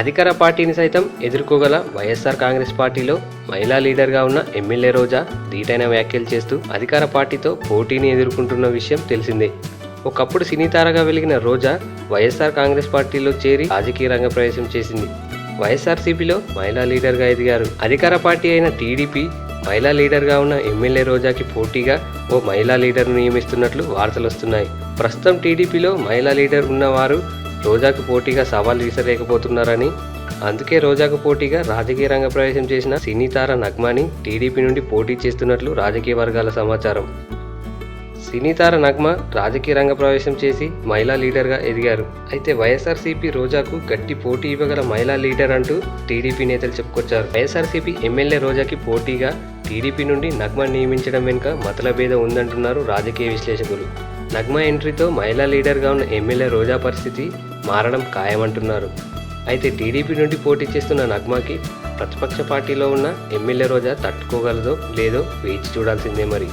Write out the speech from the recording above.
అధికార పార్టీని సైతం ఎదుర్కోగల వైఎస్ఆర్ కాంగ్రెస్ పార్టీలో మహిళా లీడర్గా ఉన్న ఎమ్మెల్యే రోజా ధీటైన వ్యాఖ్యలు చేస్తూ అధికార పార్టీతో పోటీని ఎదుర్కొంటున్న విషయం తెలిసిందే. ఒకప్పుడు సినీ తారగా వెలిగిన రోజా వైఎస్ఆర్ కాంగ్రెస్ పార్టీలో చేరి రాజకీయ రంగ ప్రవేశం చేసింది. వైఎస్ఆర్సీపీలో మహిళా లీడర్గా ఎదిగారు. అధికార పార్టీ అయిన టీడీపీ మహిళా లీడర్గా ఉన్న ఎమ్మెల్యే రోజాకి పోటీగా ఓ మహిళా లీడర్ను నియమిస్తున్నట్లు వార్తలు వస్తున్నాయి ప్రస్తుతం టీడీపీలో మహిళా లీడర్ ఉన్నవారు రోజాకు పోటీగా సవాల్ విసరేకపోతున్నారని అందుకే రోజాకు పోటీగా రాజకీయ రంగ ప్రవేశం చేసిన సినీ తార నగ్మాని టీడీపీ నుండి పోటీ చేస్తున్నట్లు రాజకీయ వర్గాల సమాచారం. సినీ తార నగ్మ రాజకీయ రంగ ప్రవేశం చేసి మహిళా లీడర్గా ఎదిగారు. అయితే వైఎస్ఆర్సీపీ రోజాకు గట్టి పోటీ ఇవ్వగల మహిళా లీడర్ అంటూ టీడీపీ నేతలు చెప్పుకొచ్చారు. వైఎస్ఆర్సీపీ ఎమ్మెల్యే రోజాకి పోటీగా టీడీపీ నుండి నగ్మ నియమించడం వెనుక మతలభేదం ఉందంటున్నారు రాజకీయ విశ్లేషకులు. నగ్మ ఎంట్రీతో మహిళా లీడర్గా ఉన్న ఎమ్మెల్యే రోజా పరిస్థితి మారడం ఖాయమంటున్నారు. అయితే టీడీపీ నుండి పోటీ చేస్తున్న నగ్మాకి ప్రతిపక్ష పార్టీలో ఉన్న ఎమ్మెల్యే రోజా తట్టుకోగలదో లేదో వేచి చూడాల్సిందే మరి.